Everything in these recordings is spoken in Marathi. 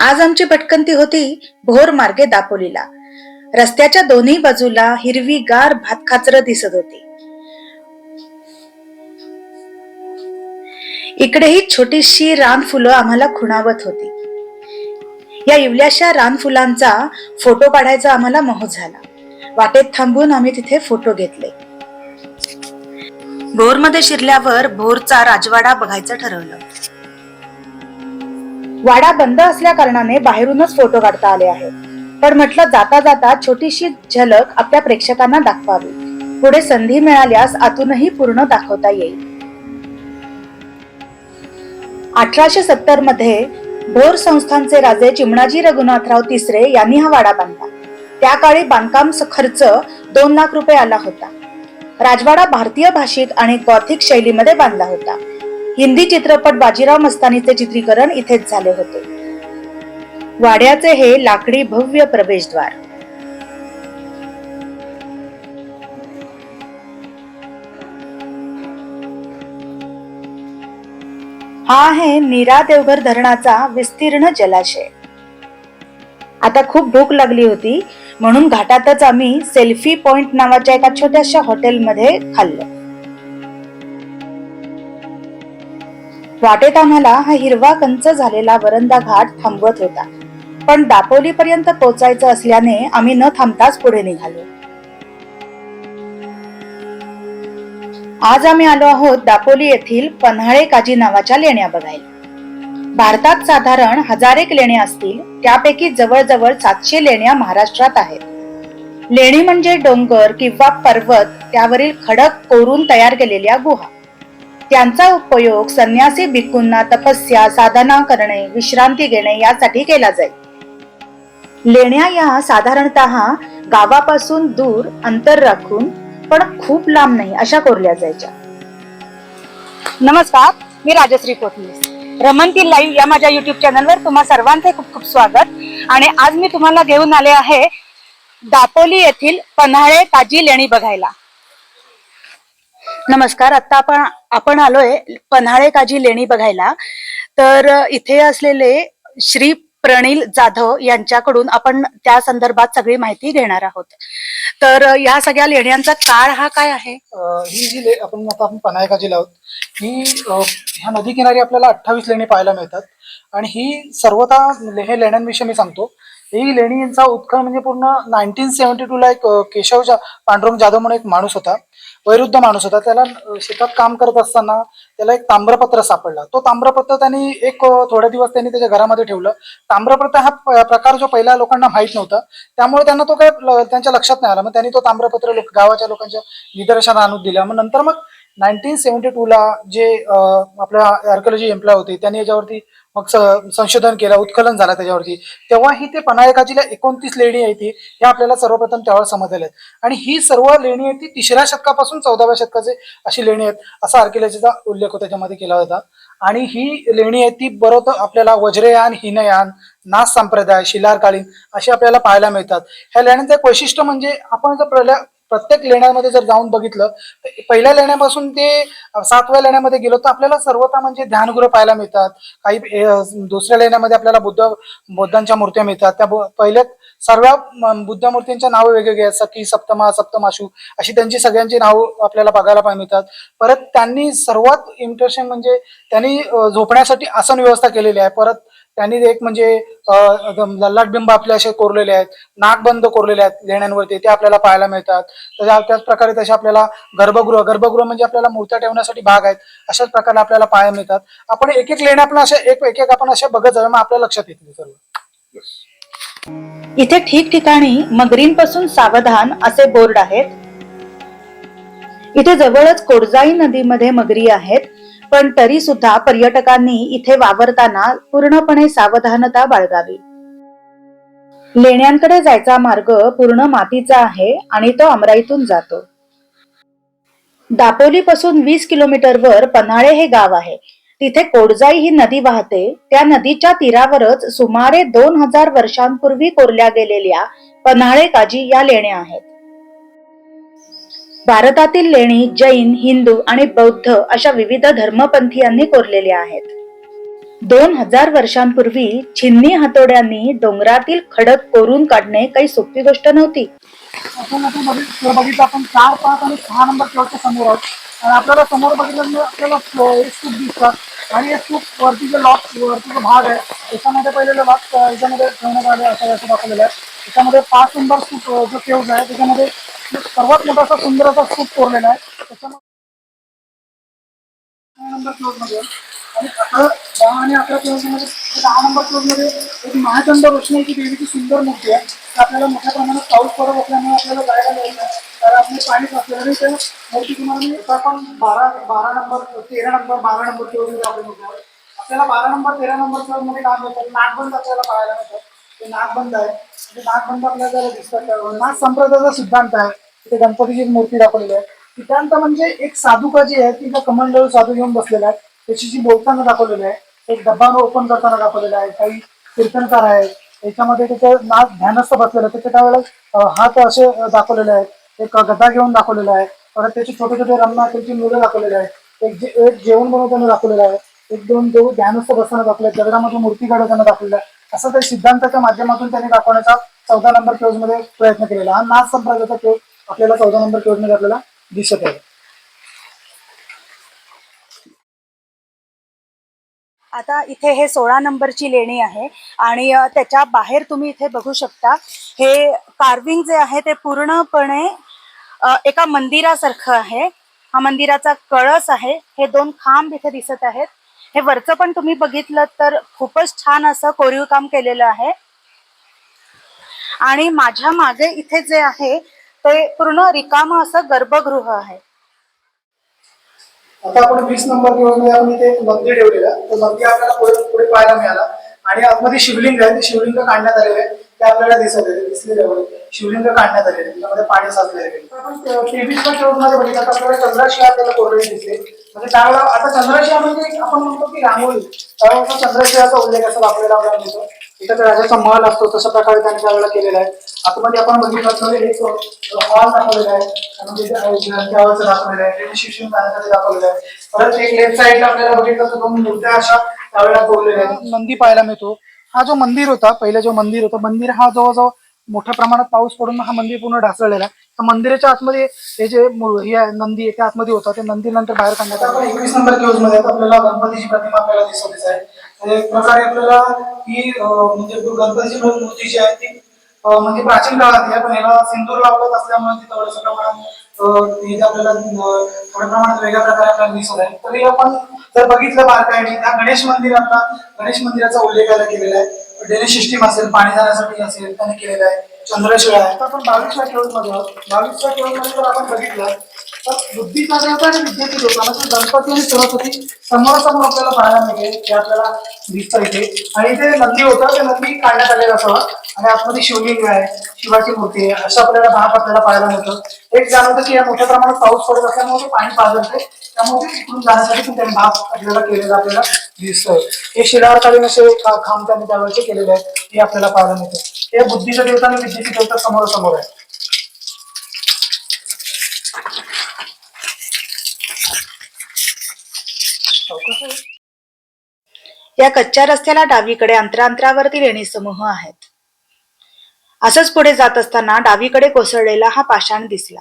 आज आमची भटकंती होती भोर मार्गे दापोलीला. रस्त्याच्या दोन्ही बाजूला हिरवी गार भातखाचर दिसत होती. इकडेही छोटीशी रानफुलं आम्हाला खुणावत होती. या इवल्याशा रानफुलांचा फोटो काढायचा आम्हाला मोह झाला. वाटेत थांबून आम्ही तिथे फोटो घेतले. भोरमध्ये शिरल्यावर भोरचा राजवाडा बघायचं ठरवलं. वाडा बंद असल्या कारणाने बाहेरूनच फोटो काढता आले आहेत. पण म्हटलं जाता जाता छोटीशी झलक आपल्या प्रेक्षकांना दाखवावी. पुढे संधी मिळाल्यास आतूनही पूर्ण दाखवता येईल. अठराशे सत्तरमध्ये भोर संस्थानचे राजे चिमणाजी रघुनाथराव तिसरे यांनी हा वाडा बांधला. त्या काळी बांधकाम खर्च दोन लाख रुपये आला होता. राजवाडा भारतीय भाषिक आणि गॉथिक शैलीमध्ये बांधला होता. हिंदी चित्रपट बाजीराव मस्तानीचे चित्रीकरण इथेच झाले होते. वाड्याचे हे लाकडी भव्य प्रवेशद्वार. हा आहे नीरा देवघर धरणाचा विस्तीर्ण जलाशय. आता खूप भूक लागली होती म्हणून घाटातच आम्ही सेल्फी पॉइंट नावाच्या एका छोट्याशा हॉटेलमध्ये खाल्लं. वाटेत आम्हाला हा हिरवा कंच झालेला वरंदा घाट थांबवत होता. पण दापोली पर्यंत पोहोचायचं असल्याने आम्ही न थांबताच पुढे निघालो. आज आम्ही आलो आहोत दापोली येथील पन्हाळे काजी नावाच्या लेण्या बघायला. भारतात साधारण हजार एक लेण्या असतील त्यापैकी जवळजवळ सातशे लेण्या महाराष्ट्रात आहेत. लेणी म्हणजे डोंगर किंवा पर्वत त्यावरील खडक कोरून तयार केलेल्या गुहा. त्यांचा उपयोग संन्यासी भिक्खूंना तपस्या साधना करणे विश्रांती घेणे यासाठी केला जाईल. लेण्या या साधारणतः गावापासून दूर अंतर राखून पण खूप लांब नाही अशा कोरल्या जायच्या. नमस्कार मी राजश्री कोथमीस रमनती लाईव्ह या माझ्या युट्यूब चॅनलवर तुम्हा सर्वांचे खूप खूप स्वागत. आणि आज मी तुम्हाला घेऊन आले आहे दापोली येथील पन्हाळे ताजी लेणी बघायला. नमस्कार आता आपण आपण आलोय पन्हाळे काजी लेणी बघायला. तर इथे असलेले श्री प्रणील जाधव यांच्याकडून आपण त्या संदर्भात सगळी माहिती घेणार आहोत. तर या सगळ्या लेण्यांचा काळ हा काय आहे? ही जी आपण आता आपण पनायकाची लावत ही ह्या नदी किनारी आपल्याला अठ्ठावीस लेणी पाहायला मिळतात. आणि ही सर्वता हे लेण्यांविषयी मी सांगतो. ही लेणींचा उत्खळ म्हणजे पूर्ण नाईन्टीन सेव्हन्टी टू ला एक केशव पांडुरंग जाधव म्हणून एक माणूस होता. वैरुद्ध माणूस होता. त्याला शेतात काम करत असताना त्याला एक ताम्रपत्र सापडला. तो ताम्रपत्र त्यांनी एक थोडे दिवस त्यांनी त्याच्या घरामध्ये ठेवलं. ताम्रपत्र हा प- प्रकार जो पहिला लोकांना माहीत नव्हता. त्यामुळे त्यांना तो काय त्यांच्या लक्षात नाही आला. मग त्यांनी तो ताम्रपत्र लोक गावाच्या लोकांच्या निदर्शनात आणून दिला. मग नंतर मग नाईन्टीन सेव्हन्टी टू ला जे आपल्या आर्किओलॉजी एम्प्लॉय होते त्यांनी याच्यावरती मग संशोधन केलं उत्खलन झालं त्याच्यावरती. तेव्हा ही ते पनायकाजीला एकोणतीस लेणी आहे ती हे आपल्याला सर्वप्रथम त्यावेळेस समजलेल्या आहेत. आणि ही सर्व लेणी आहे ती तिसऱ्या शतकापासून चौदाव्या शतकाचे अशी लेणी आहेत असा आर्किलॉजीचा उल्लेख त्याच्यामध्ये केला होता. आणि ही लेणी आहे ती बरोबर आपल्याला वज्रयान हिनयान नाथ संप्रदाय शिलारकालीन अशी आपल्याला पाहायला मिळतात. ह्या लेण्यांचं एक वैशिष्ट्य म्हणजे आपण जर पहिल्या प्रत्येक लेण्यामध्ये जर जाऊन बघितलं तर पहिल्या लेण्यापासून ते सातव्या लेण्यामध्ये गेलो तर आपल्याला सर्वता म्हणजे ध्यानगृह पाहायला मिळतात. काही दुसऱ्या लेण्यामध्ये आपल्याला बुद्ध बुद्धांच्या मूर्त्या मिळतात. त्या पहिल्या सर्व बुद्ध मूर्तींच्या नावं वेगवेगळी आहेत. सखी सप्तमा सप्तमाशू अशी त्यांची सगळ्यांची नावं आपल्याला बघायला पाहायला मिळतात. परत त्यांनी सर्वात इंटरेस्टिंग म्हणजे त्यांनी झोपण्यासाठी आसन व्यवस्था केलेली आहे. परत त्यांनी एक म्हणजे अ, एकदम ललाटबिंब आपले असे कोरलेले आहेत नाकबंद कोरलेले आहेत लेण्यांवरती ते आपल्याला पाहायला मिळतात. त्याच्या त्याच प्रकारे तसे आपल्याला गर्भगृह गर्भगृह म्हणजे आपल्याला मूर्त्या ठेवण्यासाठी भाग आहेत अशाच प्रकारे आपल्याला पाहायला मिळतात. आपण एक एक लेण्या आपण असे एक एक आपण असे बघत जाऊया मग आपल्या लक्षात येतील सर्व. इथे ठिकठिकाणी मगरींपासून सावधान असे बोर्ड आहेत. इथे जवळच कोडजाई नदीमध्ये मगरी आहेत. पण तरी सुद्धा पर्यटकांनी इथे वावरताना पूर्णपणे सावधानता बाळगावी. लेण्यांकडे जायचा मार्ग पूर्ण मातीचा आहे आणि तो अमराईतून जातो. दापोली पासून वीस किलोमीटरवर पन्हाळे हे गाव आहे. तिथे कोडजाई ही नदी वाहते. त्या नदीच्या तीरावरच सुमारे दोन हजार वर्षांपूर्वी कोरल्या गेलेल्या पन्हाळे काजी या लेण्या आहेत. भारतातील लेणी जैन हिंदू आणि बौद्ध अशा विविध धर्मपंथीयांनी कोरलेल्या आहेत. दोन हजार वर्षांपूर्वी छिन्नी हातोड्यांनी डोंगरातील खडक कोरून काढणे काही सोपी गोष्ट नव्हती. आपण आता बघितलं आपण चार पाच आणि सहा नंबर शेवटच्या समोर आहोत. आणि आपल्याला समोर बघितलं म्हणजे आपल्याला स्तूप दिसतात. आणि हे स्तूप वरती जे लॉक वरती जो भाग आहे त्याच्यामध्ये पहिलेलं लॉक याच्यामध्ये ठेवण्यात आले असं असं दाखवलेलं आहे. त्याच्यामध्ये पाच नंबर स्तूप जो केव्ज आहे त्याच्यामध्ये सर्वात मोठा असा सुंदर असा स्तूप कोरलेला आहे. त्याच्यामध्ये दहा नंबर क्लोजमध्ये आणि अकरा दहा आणि अकरा क्लोजमध्ये म्हणजे दहा नंबर क्लोजमध्ये एक महाचंद रोषणाईची देवीची सुंदर मूर्ती आहे. तर आपल्याला मोठ्या प्रमाणात पाऊस पडत असल्यामुळे आपल्याला जायला मिळत नाही. तर आपले पाणी साचलेलं आणि त्या मूर्ती तुम्हाला मी पण आपण बारा बारा नंबर तेरा नंबर बारा नंबर क्लोजमध्ये आपण आपल्याला बारा नंबर तेरा नंबर क्लोजमध्ये काम मिळतात नागबंद आपल्याला पाहायला मिळतात. ते नागबंद आहे. ते नागबंद आपल्याला जरा दिसतात नाग संप्रदायाचा सिद्धांत आहे. तिथे गणपतीची एक मूर्ती दाखवलेली आहे. सिद्धांत म्हणजे एक साधुका जी आहे ती जो कमंडळ साधू घेऊन बसलेला आहे त्याची जी बोलताना दाखवलेलं आहे एक डब्बा ओपन करताना दाखवलेला आहे. काही कीर्तनकार आहेत. याच्यामध्ये त्याचं नाग ध्यानस्थ बसलेलं आहे त्याच्या त्यावेळेला हात असे दाखवलेले आहेत. एक गदा घेऊन दाखवलेला आहे. परत त्याचे छोटे छोटे रमना त्याची मुलं दाखवलेले आहेत. एक जे एक जेवण बनवताना दाखवलेलं आहे. एक दोन देऊ ध्यानस्थ बसताना दाखवले दगडामध्ये मूर्ती काढवताना दाखवलेलं आहे असं त्या सिद्धांताच्या माध्यमातून त्यांनी दाखवण्याचा चौदा नंबर क्लोजमध्ये प्रयत्न केलेला. हा नाच संप्रदायाचा क्लोज आपल्याला चौदा नंबर क्लोजमध्ये आपल्याला दिसत आहे. आता इथे हे सोळा नंबरची लेणी आहे आणि त्याच्या बाहेर तुम्ही इथे बघू शकता हे कार्विंग जे आहे ते पूर्णपणे एका मंदिरासारखं आहे. हा मंदिराचा कळस आहे. हे दोन खांब इथे दिसत आहेत. हे वरचं पण तुम्ही बघितलं तर खूपच छान असं कोरीव काम केलेलं आहे. आणि माझ्या मागे इथे जे आहे ते पूर्ण रिकाम असं गर्भगृह आहे. आता आपण वीस नंबरमध्ये इथे नंदी ठेवलेला. तो नंदी आपल्याला पुढे पुढे पाहायला मिळाला. आणि आतमध्ये शिवलिंग आहे ते शिवलिंग काढण्यात आलेलं आहे. ते आपल्याला दिसत आहे दिसलेले आहे शिवलिंग काढण्यात आलेलं आहे त्याच्यामध्ये पाणी साचलेलं आहे. आपण तेवीसच्या क्लोजमध्ये बघितलं तर आपल्याला चंद्रशिहा आपल्याला कोरडे दिसते म्हणजे त्यावेळेला आता चंद्रशिहा म्हणजे आपण म्हणतो की रांगोळी त्यावेळेला चंद्रशिहाचा उल्लेख असा आपल्याला आपल्याला मिळतो इथं तर राजाचा महल असतो तशा प्रकारे त्यांनी त्यावेळेला केलेला आहे. आतमध्ये आपण बघितलं एक हॉल दाखवलेला आहे. त्यामध्ये दाखवलेलं आहे. शिक्षण जाण्यासाठी दाखवलेलं आहे. परत एक लेफ्ट साईडला आपल्याला बघितलं तर दोन मूर्त्या अशा त्यावेळेला कोरलेल्या आहेत. नंदी पाहायला मिळतो. हा जो मंदिर होता पहिला जो मंदिर होता मंदिर हा जवळजवळ मोठ्या प्रमाणात पाऊस पडून हा मंदिर पूर्ण ढासळलेला आहे. मंदिराच्या आतमध्ये हे जे हे आहे नंदी आहे त्या आतमध्ये होता ते नंदी नंतर बाहेर काढण्यात आला. एकवीस नंबर क्लोजमध्ये आपल्याला गणपतीची प्रतिमा आपल्याला दिसत आहे. म्हणजे एक प्रकारे आपल्याला ही म्हणजे गणपतीची मूर्ती जी आहे ती म्हणजे प्राचीन काळात आहे पण याला सिंदूर लावत असल्यामुळे ती थोडंसं प्रमाणात इथे आपल्याला थोड्या प्रमाणात वेगळ्या प्रकारे आपल्याला दिसत आहे. तरी आपण जर बघितलं बारकाईने त्या गणेश मंदिरातला गणेश मंदिराचा उल्लेख केलेला आहे. ड्रेनेज सिस्टीम असेल पाणी जाण्यासाठी असेल त्याने केलेलं आहे. चंद्रशिळा आहे. तर आपण बावीसच्या क्लोजमध्ये आहोत. बावीसच्या क्लोजमध्ये जर आपण बघितलं तर बुद्धीचा देवता आणि विद्येची देवता म्हणजे गणपती आणि सरस्वती समोरासमोर आपल्याला पाहायला मिळेल. ते आपल्याला दिसतं इथे आणि इथे नंदी होतं ते नंदी काढण्यात आलेलं असावं आणि आतमध्ये शिवलिंग आहे शिवाची मूर्ती आहे. असं आपल्याला भाग आपल्याला पाहायला मिळतं. एक जाणवतं की या मोठ्या प्रमाणात पाऊस पडत असल्यामुळे ते पाणी पाजळते. त्यामुळे इकडून जाण्यासाठी पण त्यांनी भाग आपल्याला केलेला आपल्याला दिसतोय. हे शिलावरकालीन असे खांब त्यांनी त्यावेळेचे केलेले आहेत हे आपल्याला पाहायला मिळतं. हे बुद्धीचं देवता आणि विद्येची देवता समोरासमोर आहे. या कच्च्या रस्त्याला डावीकडे अंतरांतरावरती लेणी समूह आहेत. असंच पुढे जात असताना डावीकडे कोसळलेला हा पाषाण दिसला.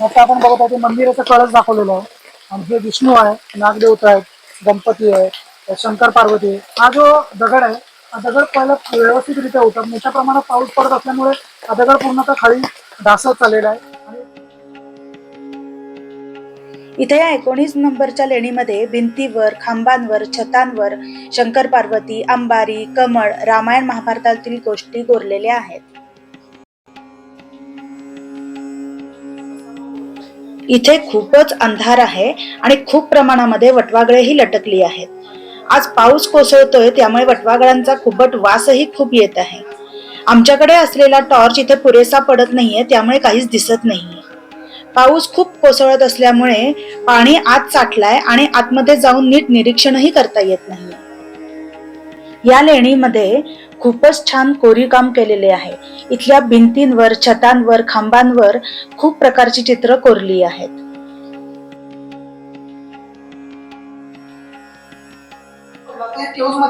आता आपण बघत आहोत मंदिराचा कळस दाखवलेला आहे. आणि हे विष्णू आहे नागदेवता आहेत गणपती आहे शंकर पार्वती हा जो दगड आहे हा दगड पहिला व्यवस्थितरित्या होता मोठ्या प्रमाणात पाऊस पडत असल्यामुळे हा दगड पूर्णतः खाली ढासत चाललेला आहे. इथे या एकोणीस नंबरच्या लेणीमध्ये भिंतीवर खांबांवर छतांवर शंकर पार्वती अंबारी कमळ रामायण महाभारतातील गोष्टी कोरलेल्या आहेत. इथे खूपच अंधार आहे आणि खूप प्रमाणामध्ये वटवागळेही लटकली आहेत. आज पाऊस कोसळतोय त्यामुळे वटवागळांचा खूपट वासही खूप येत आहे. आमच्याकडे असलेला टॉर्च इथे पुरेसा पडत नाहीये त्यामुळे काहीच दिसत नाहीये. पाऊस खूप कोसळत असल्यामुळे पाणी आत साठलाय आणि आतमध्ये जाऊन नीट निरीक्षणही करता येत नाही. या लेणीमध्ये खूपच छान कोरीवकाम केलेले आहे. इथल्या भिंतींवर छतांवर खांबांवर खूप प्रकारची चित्र कोरली आहेत.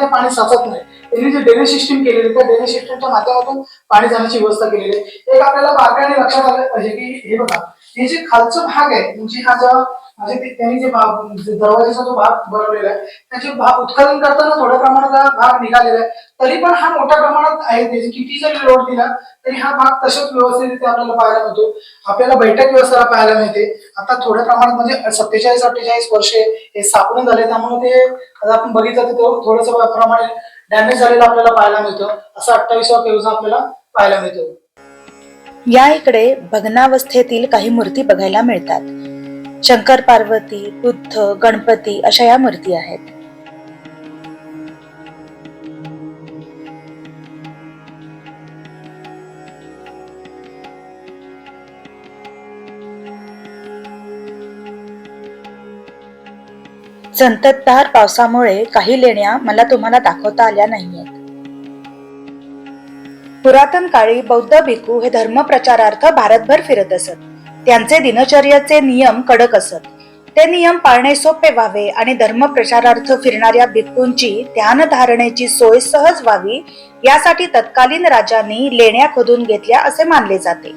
पाणी साचत नाही. जे सिस्टीम केलेली त्या सिस्टीमच्या माध्यमातून पाणी जाण्याची व्यवस्था केलेली आहे. एक आपल्याला बारकाने लक्षात आलं पाहिजे की हे बघा हे जे खालचं भाग आहे म्हणजे हा जो म्हणजे त्यांनी जे भाग दरवाजाचा जो भाग बनवलेला आहे त्याचे भाग उत्खनन करताना थोड्या प्रमाणात भाग निघालेला आहे. तरी पण हा मोठ्या प्रमाणात आहे त्याचे किती जरी लोड दिला तरी हा भाग तसंच व्यवस्थित आपल्याला पाहायला मिळतो. आपल्याला बैठक व्यवस्थेला पाहायला मिळते. आता थोड्या प्रमाणात म्हणजे सत्तेचाळीस अठ्ठेचाळीस वर्षे हे सापडून झाले त्यामुळे ते आपण बघितलं तर थोडस प्रमाणे डॅमेज झालेलं आपल्याला पाहायला मिळतं. असं अठ्ठावीसवा पेवजा आपल्याला पाहायला मिळतो. या इकडे भग्नावस्थेतील काही मूर्ती बघायला मिळतात. शंकर पार्वती बुद्ध गणपती अशा या मूर्ती आहेत. संततधार पावसामुळे काही लेण्या मला तुम्हाला दाखवता आल्या नाहीयेत. पुरातन काळी बौद्ध भिक्खू हे धर्मप्रचारार्थ भारतभर फिरत असत. त्यांचे दिनचर्याचे नियम कडक असत. ते नियम पाळणे सोपे व्हावे आणि धर्मप्रचारार्थ फिरणाऱ्या भिक्खूंची ध्यान धारणेची सोय सहज व्हावी यासाठी तत्कालीन राजांनी लेण्या खोदून घेतल्या असे मानले जाते.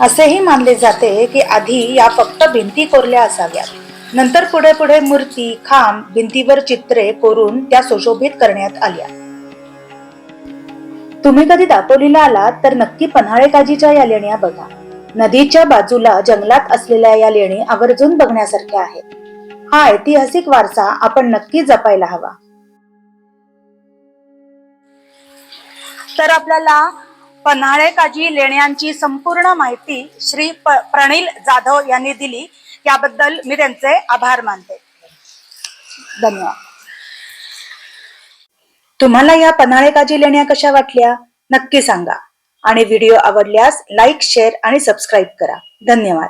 असेही मानले जाते की आधी या फक्त भिंती कोरल्या असाव्यात. नंतर पुढे पुढे मूर्ती खांब भिंतीवर चित्रे कोरून त्या सुशोभित करण्यात आल्या. तुम्ही कधी दापोलीला आलात तर नक्की पन्हाळे काजीच्या या लेण्या बघा. नदीच्या बाजूला जंगलात असलेल्या या लेणी आवर्जून बघण्यासारख्या आहेत. हा ऐतिहासिक वारसा आपण नक्की जपायला हवा. तर आपल्याला पन्हाळे काजी लेण्यांची संपूर्ण माहिती श्री प्रणील जाधव यांनी दिली. याबद्दल मी त्यांचे आभार मानते. धन्यवाद. तुम्हाला या पन्हाळे काजी लेण्या कशा वाटल्या? नक्की सांगा. आणि व्हिडिओ आवडल्यास लाईक शेअर आणि सबस्क्राईब करा. धन्यवाद.